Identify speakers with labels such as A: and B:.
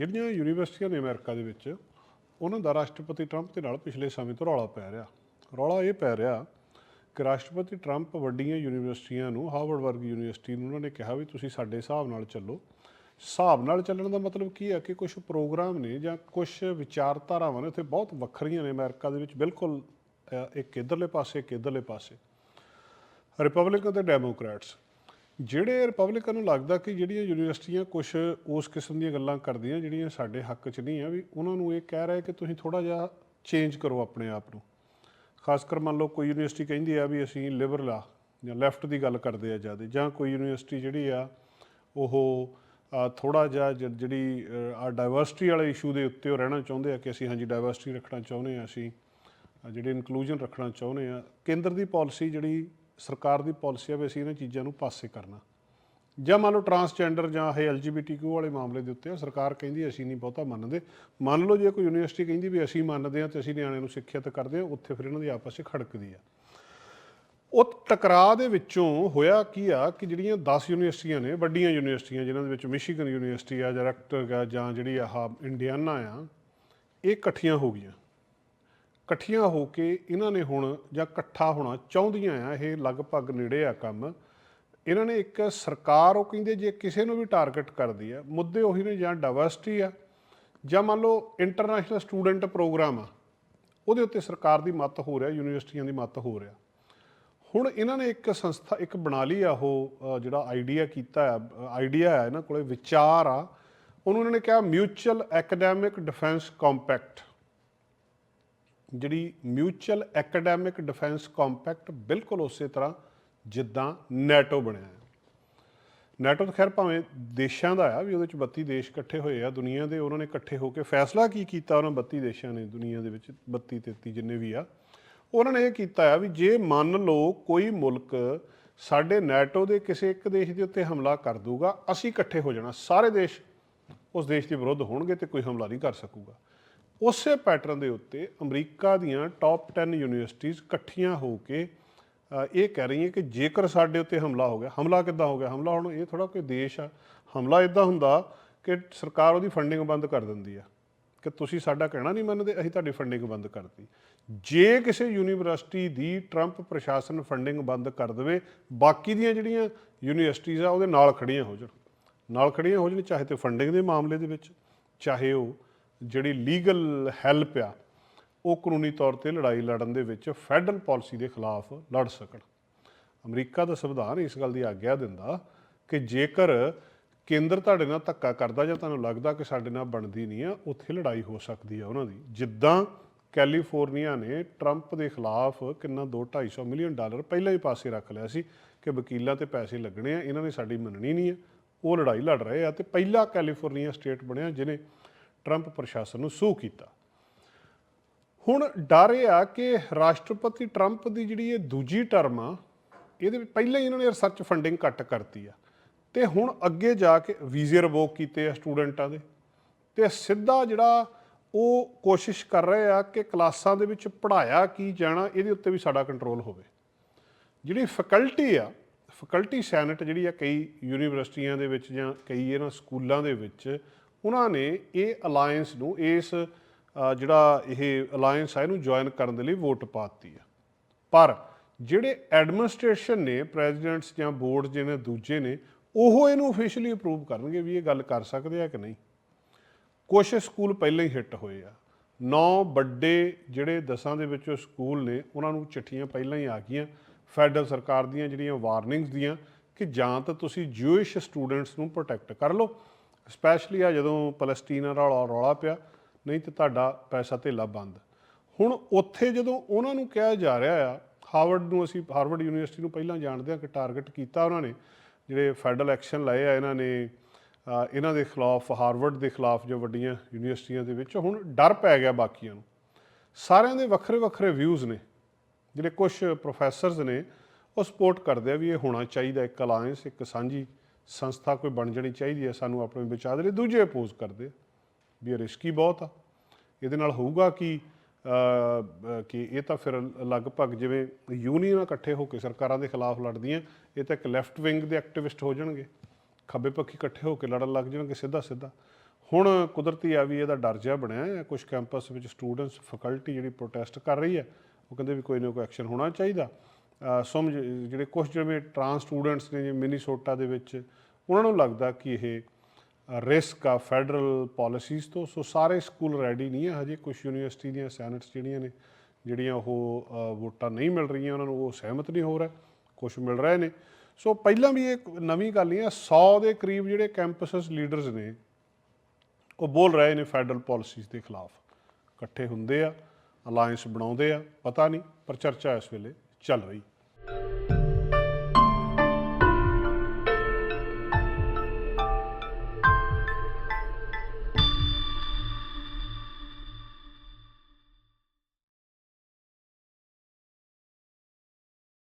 A: ਜਿਹੜੀਆਂ ਯੂਨੀਵਰਸਿਟੀਆਂ ਨੇ ਅਮਰੀਕਾ ਦੇ ਵਿੱਚ, ਉਹਨਾਂ ਦਾ ਰਾਸ਼ਟਰਪਤੀ ਟਰੰਪ ਦੇ ਨਾਲ ਪਿਛਲੇ ਸਮੇਂ ਤੋਂ ਰੌਲਾ ਪੈ ਰਿਹਾ। ਰੌਲਾ ਇਹ ਪੈ ਰਿਹਾ ਕਿ ਰਾਸ਼ਟਰਪਤੀ ਟਰੰਪ ਵੱਡੀਆਂ ਯੂਨੀਵਰਸਿਟੀਆਂ ਨੂੰ, ਹਾਰਵਰਡ ਵਰਗੀ ਯੂਨੀਵਰਸਿਟੀ ਨੂੰ ਉਹਨਾਂ ਨੇ ਕਿਹਾ ਵੀ ਤੁਸੀਂ ਸਾਡੇ ਹਿਸਾਬ ਨਾਲ ਚੱਲੋ। ਹਿਸਾਬ ਨਾਲ ਚੱਲਣ ਦਾ ਮਤਲਬ ਕੀ ਹੈ ਕਿ ਕੁਝ ਪ੍ਰੋਗਰਾਮ ਨੇ ਜਾਂ ਕੁਝ ਵਿਚਾਰਧਾਰਾਵਾਂ ਨੇ ਉੱਥੇ ਬਹੁਤ ਵੱਖਰੀਆਂ ਨੇ ਅਮਰੀਕਾ ਦੇ ਵਿੱਚ। ਬਿਲਕੁਲ ਇੱਕ ਇਧਰਲੇ ਪਾਸੇ, ਇੱਕ ਇਧਰਲੇ ਪਾਸੇ। ਰਿਪਬਲਿਕਨ ਤੇ ਡੈਮੋਕ੍ਰੈਟਸ। ਜਿਹੜੇ ਰਿਪਬਲਿਕਨ ਨੂੰ ਲੱਗਦਾ ਕਿ ਜਿਹੜੀਆਂ ਯੂਨੀਵਰਸਿਟੀਆਂ ਕੁਝ ਉਸ ਕਿਸਮ ਦੀਆਂ ਗੱਲਾਂ ਕਰਦੀਆਂ ਜਿਹੜੀਆਂ ਸਾਡੇ ਹੱਕ 'ਚ ਨਹੀਂ ਆ ਵੀ ਉਹਨਾਂ ਨੂੰ ਇਹ ਕਹਿ ਰਿਹਾ ਕਿ ਤੁਸੀਂ ਥੋੜਾ ਜਿਹਾ ਚੇਂਜ ਕਰੋ ਆਪਣੇ ਆਪ ਨੂੰ। ਖਾਸ ਕਰ ਮੰਨ ਲਓ ਕੋਈ ਯੂਨੀਵਰਸਿਟੀ ਕਹਿੰਦੀ ਆ ਵੀ ਅਸੀਂ ਲਿਬਰਲ ਆ ਜਾਂ ਲੈਫਟ ਦੀ ਗੱਲ ਕਰਦੇ ਆ ਜ਼ਿਆਦਾ ਜਾਂ ਕੋਈ ਯੂਨੀਵਰਸਿਟੀ ਜਿਹੜੀ ਆ ਉਹ ਥੋੜਾ ਜਿਹਾ ਜ- ਜਿਹੜੀ ਅ, ਆ ਡਾਈਵਰਸਿਟੀ ਵਾਲੇ ਇਸ਼ੂ ਦੇ ਉੱਤੇ ਉਹ ਰਹਿਣਾ ਚਾਹੁੰਦੇ ਆ ਕਿ ਅਸੀਂ ਹਾਂਜੀ ਡਾਈਵਰਸਿਟੀ ਰੱਖਣਾ ਚਾਹੁੰਦੇ ਆ ਅਸੀਂ ਜਿਹੜੇ ਇਨਕਲੂਜਨ ਰੱਖਣਾ ਚਾਹੁੰਦੇ ਆ। ਕੇਂਦਰ ਦੀ ਪਾਲਿਸੀ ਜਿਹੜੀ ਸਰਕਾਰ ਦੀ ਪਾਲਿਸੀ ਆ ਵੀ ਅਸੀਂ ਇਹਨਾਂ ਚੀਜ਼ਾਂ ਨੂੰ ਪਾਸੇ ਕਰਨਾ। ਜਾਂ ਮੰਨ ਲਓ ਟਰਾਂਸਜੈਂਡਰ ਜਾਂ ਇਹ ਐਲਜੀਬੀਟੀਕਿਊ ਵਾਲੇ ਮਾਮਲੇ ਦੇ ਉੱਤੇ ਸਰਕਾਰ ਕਹਿੰਦੀ ਅਸੀਂ ਨਹੀਂ ਬਹੁਤਾ ਮੰਨਦੇ। ਮੰਨ ਲਓ ਜੇ ਕੋਈ ਯੂਨੀਵਰਸਿਟੀ ਕਹਿੰਦੀ ਵੀ ਅਸੀਂ ਮੰਨਦੇ ਹਾਂ ਤੇ ਅਸੀਂ ਨਿਆਣਿਆਂ ਨੂੰ ਸਿੱਖਿਅਤ ਕਰਦੇ ਹਾਂ ਉੱਥੇ ਫਿਰ ਇਹਨਾਂ ਦੀ ਆਪਸ ਵਿੱਚ ਖੜਕਦੀ ਆ। ਉਹ ਟਕਰਾਅ ਦੇ ਵਿੱਚੋਂ ਹੋਇਆ ਕੀ ਆ ਕਿ ਜਿਹੜੀਆਂ 10 ਯੂਨੀਵਰਸਿਟੀਆਂ ਨੇ, ਵੱਡੀਆਂ ਯੂਨੀਵਰਸਿਟੀਆਂ ਜਿਨ੍ਹਾਂ ਦੇ ਵਿੱਚ ਮਿਸ਼ੀਗਨ ਯੂਨੀਵਰਸਿਟੀ ਆ ਜਾਂ ਰੈਕਟਰ ਆ ਜਾਂ ਜਿਹੜੀ ਆਹ ਇੰਡੀਆਨਾ ਆ, ਇਹ ਇਕੱਠੀਆਂ ਹੋ ਗਈਆਂ। ਇਕੱਠੀਆਂ ਹੋ ਕੇ ਇਹਨਾਂ ਨੇ ਹੁਣ ਜਾਂ ਇਕੱਠਾ ਹੋਣਾ ਚਾਹੁੰਦੀਆਂ ਆ, ਇਹ ਲਗਭਗ ਨੇੜੇ ਆ ਕੰਮ। ਇਹਨਾਂ ਨੇ ਇੱਕ ਸਰਕਾਰ, ਉਹ ਕਹਿੰਦੇ ਜੇ ਕਿਸੇ ਨੂੰ ਵੀ ਟਾਰਗੇਟ ਕਰਦੀ ਆ, ਮੁੱਦੇ ਉਹੀ ਨੇ ਜਾਂ ਡਾਇਵਰਸਿਟੀ ਆ, ਜਾਂ ਮੰਨ ਲਓ ਇੰਟਰਨੈਸ਼ਨਲ ਸਟੂਡੈਂਟ ਪ੍ਰੋਗਰਾਮ ਆ, ਉਹਦੇ ਉੱਤੇ ਸਰਕਾਰ ਦੀ ਮੱਤ ਹੋ ਰਿਹਾ ਯੂਨੀਵਰਸਿਟੀਆਂ ਦੀ ਮੱਤ ਹੋ ਰਿਹਾ। ਹੁਣ ਇਹਨਾਂ ਨੇ ਇੱਕ ਸੰਸਥਾ, ਇੱਕ ਬਣਾ ਲਈ ਆ ਉਹ ਜਿਹੜਾ ਆਈਡੀਆ ਕੀਤਾ ਆ ਆਈਡੀਆ ਆ ਇਹਨਾਂ ਕੋਲੇ, ਵਿਚਾਰ ਆ। ਉਹਨੂੰ ਇਹਨਾਂ ਨੇ ਕਿਹਾ ਮਿਊਚੁਅਲ ਐਕੈਡੈਮਿਕ ਡਿਫੈਂਸ ਕੰਪੈਕਟ ਜਿਹੜੀ ਮਿਊਚੁਅਲ ਐਕੈਡੈਮਿਕ ਡਿਫੈਂਸ ਕੰਪੈਕਟ ਬਿਲਕੁਲ ਉਸੇ ਤਰ੍ਹਾਂ ਜਿੱਦਾਂ ਨੈਟੋ ਬਣਿਆ ਹੈ। ਨੈਟੋ ਤਾਂ ਖੈਰ ਭਾਵੇਂ ਦੇਸ਼ਾਂ ਦਾ ਆ, ਵੀ ਉਹਦੇ ਚ 32 ਦੇਸ਼ ਇਕੱਠੇ ਹੋਏ ਆ, ਦੁਨੀਆ ਦੇ ਉਹਨਾਂ ਨੇ ਇਕੱਠੇ ਹੋ ਕੇ ਫੈਸਲਾ ਕੀ ਕੀਤਾ ਉਹਨਾਂ 32 ਦੇਸ਼ਾਂ ਨੇ, ਦੁਨੀਆ ਦੇ ਵਿੱਚ 32 33 ਜਿੰਨੇ ਵੀ ਆ, ਉਹਨਾਂ ਨੇ ਇਹ ਕੀਤਾ ਆ ਵੀ ਜੇ ਮੰਨ ਲਓ ਕੋਈ ਮੁਲਕ ਸਾਡੇ ਨੈਟੋ ਦੇ ਕਿਸੇ ਇੱਕ ਦੇਸ਼ ਦੇ ਉੱਤੇ ਹਮਲਾ ਕਰ ਦੂਗਾ ਅਸੀਂ ਇਕੱਠੇ ਹੋ ਜਾਣਾ, ਸਾਰੇ ਦੇਸ਼ ਉਸ ਦੇਸ਼ ਦੇ ਵਿਰੁੱਧ ਹੋਣਗੇ ਤੇ ਕੋਈ ਹਮਲਾ ਨਹੀਂ ਕਰ ਸਕੂਗਾ। ਉਸੇ ਪੈਟਰਨ ਦੇ ਉੱਤੇ ਅਮਰੀਕਾ ਦੀਆਂ ਟੌਪ 10 ਯੂਨੀਵਰਸਿਟੀਆਂ ਇਕੱਠੀਆਂ ਹੋ ਕੇ ਇਹ ਕਹਿ ਰਹੀ ਹੈ ਕਿ ਜੇਕਰ ਸਾਡੇ ਉੱਤੇ ਹਮਲਾ ਹੋ ਗਿਆ, ਹਮਲਾ ਕਿੱਦਾਂ ਹੋ ਗਿਆ? ਹਮਲਾ ਹੁਣ ਇਹ ਥੋੜਾ ਕੋਈ ਦੇਸ਼ ਆ। ਹਮਲਾ ਇਦਾਂ ਹੁੰਦਾ ਕਿ ਸਰਕਾਰ ਉਹਦੀ ਫੰਡਿੰਗ ਬੰਦ ਕਰ ਦਿੰਦੀ ਆ। ਕਿ ਤੁਸੀਂ ਸਾਡਾ ਕਹਿਣਾ ਨਹੀਂ ਮੰਨਦੇ, ਅਸੀਂ ਤੁਹਾਡੀ ਫੰਡਿੰਗ ਬੰਦ ਕਰਤੀ। ਜੇ ਕਿਸੇ ਯੂਨੀਵਰਸਿਟੀ ਦੀ ਟਰੰਪ ਪ੍ਰਸ਼ਾਸਨ ਫੰਡਿੰਗ ਬੰਦ ਕਰ ਦੇਵੇ, ਬਾਕੀ ਦੀਆਂ ਜਿਹੜੀਆਂ ਯੂਨੀਵਰਸਿਟੀਆਂ ਆ, ਉਹਦੇ ਨਾਲ ਖੜੀਆਂ ਹੋ ਜਾਣ। ਨਾਲ ਖੜੀਆਂ ਹੋ ਜਾਣ, ਚਾਹੇ ਤੇ ਫੰਡਿੰਗ ਦੇ ਮਾਮਲੇ ਦੇ ਵਿੱਚ, ਚਾਹੇ ਉਹ ਜਿਹੜੀ ਲੀਗਲ ਹੈਲਪ ਆ, ਉਹ ਕਾਨੂੰਨੀ ਤੌਰ ਤੇ ਲੜਾਈ ਲੜਨ ਦੇ ਵਿੱਚ ਫੈਡਰਲ ਪਾਲਿਸੀ ਦੇ ਖਿਲਾਫ ਲੜ ਸਕਣ। ਅਮਰੀਕਾ ਦਾ ਸੰਵਿਧਾਨ ਇਸ ਗੱਲ ਦੀ ਆਗਿਆ ਦਿੰਦਾ ਕਿ ਜੇਕਰ ਕੇਂਦਰ ਤੁਹਾਡੇ ਨਾਲ ਧੱਕਾ ਕਰਦਾ ਜਾਂ ਤੁਹਾਨੂੰ ਲੱਗਦਾ ਕਿ ਸਾਡੇ ਨਾਲ ਬਣਦੀ ਨਹੀਂ ਆ, ਉੱਥੇ ਲੜਾਈ ਹੋ ਸਕਦੀ ਆ ਉਹਨਾਂ ਦੀ। ਜਿੱਦਾਂ ਕੈਲੀਫੋਰਨੀਆ ਨੇ ਟਰੰਪ ਦੇ ਖਿਲਾਫ ਕਿੰਨਾ 2 250 ਮਿਲੀਅਨ ਡਾਲਰ ਪਹਿਲਾਂ ਹੀ ਪਾਸੇ ਰੱਖ ਲਿਆ ਸੀ ਕਿ ਵਕੀਲਾਂ ਤੇ ਪੈਸੇ ਲੱਗਣੇ ਆ, ਇਹਨਾਂ ਨੇ ਸਾਡੀ ਮੰਨਣੀ ਨਹੀਂ ਆ। ਉਹ ਲੜਾਈ ਲੜ ਰਹੇ ਆ ਤੇ ਪਹਿਲਾ ਕੈਲੀਫੋਰਨੀਆ ਸਟੇਟ ਬਣਿਆ, ਜਿਹਨੇ ਟਰੰਪ ਪ੍ਰਸ਼ਾਸਨ ਨੂੰ ਸੂ ਕੀਤਾ। ਹੁਣ ਡਰ ਇਹ ਆ ਕਿ ਰਾਸ਼ਟਰਪਤੀ ਟਰੰਪ ਦੀ ਜਿਹੜੀ ਇਹ ਦੂਜੀ ਟਰਮ ਆ, ਇਹਦੇ ਪਹਿਲਾਂ ਹੀ ਇਹਨਾਂ ਨੇ ਰਿਸਰਚ ਫੰਡਿੰਗ ਘੱਟ ਕਰਤੀ ਆ। ਤੇ ਹੁਣ ਅੱਗੇ ਜਾ ਕੇ ਵੀਜ਼ੇ ਰਿਵੋਕ ਕੀਤੇ ਆ ਸਟੂਡੈਂਟਾਂ ਦੇ। ਤੇ ਸਿੱਧਾ ਜਿਹੜਾ ਉਹ ਕੋਸ਼ਿਸ਼ ਕਰ ਰਹੇ ਆ ਕਿ ਕਲਾਸਾਂ ਦੇ ਵਿੱਚ ਪੜਾਇਆ ਕੀ ਜਾਣਾ, ਇਹਦੇ ਉੱਤੇ ਵੀ ਸਾਡਾ ਕੰਟਰੋਲ ਹੋਵੇ। ਜਿਹੜੀ ਫੈਕਲਟੀ ਆ, ਫੈਕਲਟੀ ਸੈਨੇਟ ਜਿਹੜੀ ਆ ਕਈ ਯੂਨੀਵਰਸਿਟੀਆਂ ਦੇ ਵਿੱਚ ਜਾਂ ਕਈ ਇਹਨਾਂ ਸਕੂਲਾਂ ਦੇ ਵਿੱਚ ਉਹਨਾਂ ਨੇ ਇਹ ਅਲਾਈਅੰਸ ਨੂੰ, ਇਸ ਜਿਹੜਾ ਇਹ ਅਲਾਈਅੰਸ ਆ, ਇਹਨੂੰ ਜੁਆਇਨ ਕਰਨ ਦੇ ਲਈ ਵੋਟ ਪਾਤੀ ਆ। ਪਰ ਜਿਹੜੇ ਐਡਮਿਨਿਸਟ੍ਰੇਸ਼ਨ ਨੇ ਪ੍ਰੈਜ਼ੀਡੈਂਟਸ ਜਾਂ ਬੋਰਡ ਜਿਹਨੇ ਦੂਜੇ ਨੇ, ਉਹ ਇਹਨੂੰ ਅਫੀਸ਼ੀਅਲੀ ਅਪਰੂਵ ਕਰਨਗੇ ਵੀ ਇਹ ਗੱਲ ਕਰ ਸਕਦੇ ਆ ਕਿ ਨਹੀਂ। ਕੁਝ ਸਕੂਲ ਪਹਿਲਾਂ ਹੀ ਹਿੱਟ ਹੋਏ ਆ। ਨੌ ਵੱਡੇ ਜਿਹੜੇ ਦਸਾਂ ਦੇ ਵਿੱਚੋਂ ਸਕੂਲ ਨੇ, ਉਹਨਾਂ ਨੂੰ ਚਿੱਠੀਆਂ ਪਹਿਲਾਂ ਹੀ ਆ ਗਈਆਂ ਫੈਡਰਲ ਸਰਕਾਰ ਦੀਆਂ ਜਿਹੜੀਆਂ ਵਾਰਨਿੰਗਸ ਦੀਆਂ ਕਿ ਜਾਂ ਤਾਂ ਤੁਸੀਂ ਜੂਇਸ਼ ਸਟੂਡੈਂਟਸ ਨੂੰ ਪ੍ਰੋਟੈਕਟ ਕਰ ਲਓ ਸਪੈਸ਼ਲੀ ਆ ਜਦੋਂ ਫਲਸਤੀਨ ਦਾ ਰੌਲਾ ਰੌਲਾ ਪਿਆ, ਨਹੀਂ ਤੇ ਤੁਹਾਡਾ ਪੈਸਾ ਧੇਲਾ ਬੰਦ। ਹੁਣ ਉੱਥੇ ਜਦੋਂ ਉਹਨਾਂ ਨੂੰ ਕਿਹਾ ਜਾ ਰਿਹਾ ਆ ਹਾਰਵਰਡ ਨੂੰ ਅਸੀਂ ਹਾਰਵਰਡ ਯੂਨੀਵਰਸਿਟੀ ਨੂੰ ਪਹਿਲਾਂ ਜਾਣਦੇ ਆ ਕਿ ਟਾਰਗੇਟ ਕੀਤਾ ਉਹਨਾਂ ਨੇ, ਜਿਹੜੇ ਫੈਡਰਲ ਐਕਸ਼ਨ ਲਏ ਆ ਇਹਨਾਂ ਨੇ ਇਹਨਾਂ ਦੇ ਖਿਲਾਫ ਹਾਰਵਰਡ ਦੇ ਖਿਲਾਫ ਜੋ ਵੱਡੀਆਂ ਯੂਨੀਵਰਸਿਟੀਆਂ ਦੇ ਵਿੱਚ, ਹੁਣ ਡਰ ਪੈ ਗਿਆ ਬਾਕੀਆਂ ਨੂੰ। ਸਾਰਿਆਂ ਦੇ ਵੱਖਰੇ ਵੱਖਰੇ ਵਿਊਜ਼ ਨੇ। ਜਿਹੜੇ ਕੁਝ ਪ੍ਰੋਫੈਸਰਸ ਨੇ, ਉਹ ਸਪੋਰਟ ਕਰਦੇ ਆ ਵੀ ਇਹ ਹੋਣਾ ਚਾਹੀਦਾ, ਇੱਕ ਅਲਾਈਅੰਸ ਇੱਕ ਸਾਂਝੀ ਸੰਸਥਾ ਕੋਈ ਬਣ ਜਾਣੀ ਚਾਹੀਦੀ ਹੈ, ਸਾਨੂੰ ਆਪਣੇ ਬਚਾਅ ਦੇ ਲਈ ਦੂਜੇ ਅਪੋਜ਼ ਕਰਦੇ ਆ। ਵੀ ਇਹ ਰਿਸਕੀ ਬਹੁਤ ਆ। ਇਹਦੇ ਨਾਲ ਹੋਊਗਾ ਕਿ? ਕਿ ਇਹ ਤਾਂ ਫਿਰ ਲਗਭਗ ਜਿਵੇਂ ਯੂਨੀਅਨਾਂ ਇਕੱਠੇ ਹੋ ਕੇ ਸਰਕਾਰਾਂ ਦੇ ਖਿਲਾਫ ਲੜਦੀਆਂ, ਇਹ ਤਾਂ ਇੱਕ ਲੈਫਟ ਵਿੰਗ ਦੇ ਐਕਟਿਵਿਸਟ ਹੋ ਜਾਣਗੇ। ਖੱਬੇ ਪੱਖੀ ਇਕੱਠੇ ਹੋ ਕੇ ਲੜਨ ਲੱਗ ਜਾਣਗੇ ਸਿੱਧਾ ਸਿੱਧਾ ਹੁਣ ਕੁਦਰਤੀ ਆ ਵੀ ਇਹਦਾ ਡਰ ਜਿਹਾ ਬਣਿਆ ਹੈ ਕੁਝ ਕੈਂਪਸ ਵਿੱਚ ਸਟੂਡੈਂਟਸ ਫੈਕਲਟੀ ਜਿਹੜੀ ਪ੍ਰੋਟੈਸਟ ਕਰ ਰਹੀ ਹੈ, ਉਹ ਕਹਿੰਦੇ ਵੀ ਕੋਈ ਨਾ ਕੋਈ ਐਕਸ਼ਨ ਹੋਣਾ ਚਾਹੀਦਾ। ਅਹ ਜਿਹੜੇ ਕੁਝ ਜਿਵੇਂ ਟਰਾਂਸ ਸਟੂਡੈਂਟਸ ਨੇ ਜਿਵੇਂ ਮਿਨੀਸੋਟਾ ਦੇ ਵਿੱਚ, ਉਹਨਾਂ ਨੂੰ ਲੱਗਦਾ ਕਿ ਇਹ ਰਿਸਕ ਆ ਫੈਡਰਲ ਪਾਲਿਸੀਜ਼ ਤੋਂ। ਸੋ ਸਾਰੇ ਸਕੂਲ ਰੈਡੀ ਨਹੀਂ ਹੈ ਹਜੇ ਕੁਝ ਯੂਨੀਵਰਸਿਟੀ ਦੀਆਂ ਸੈਨੇਟਸ ਜਿਹੜੀਆਂ ਨੇ, ਜਿਹੜੀਆਂ ਉਹ ਵੋਟਾਂ ਨਹੀਂ ਮਿਲ ਰਹੀਆਂ, ਉਹਨਾਂ ਨੂੰ ਉਹ ਸਹਿਮਤ ਨਹੀਂ ਹੋ ਰਿਹਾ ਕੁਝ ਮਿਲ ਰਹੇ ਨੇ। ਸੋ ਪਹਿਲਾਂ ਵੀ ਇਹ ਨਵੀਂ ਗੱਲ ਨਹੀਂ ਹੈ 100 ਦੇ ਕਰੀਬ ਜਿਹੜੇ ਕੈਂਪਸਸ ਲੀਡਰਸ ਨੇ, ਉਹ ਬੋਲ ਰਹੇ ਨੇ ਫੈਡਰਲ ਪਾਲਿਸੀਜ਼ ਦੇ ਖਿਲਾਫ। ਇਕੱਠੇ ਹੁੰਦੇ ਆ ਅਲਾਈਅੰਸ ਬਣਾਉਂਦੇ ਆ, ਪਤਾ ਨਹੀਂ, ਪਰ ਚਰਚਾ ਇਸ ਵੇਲੇ ਚੱਲ ਰਹੀ।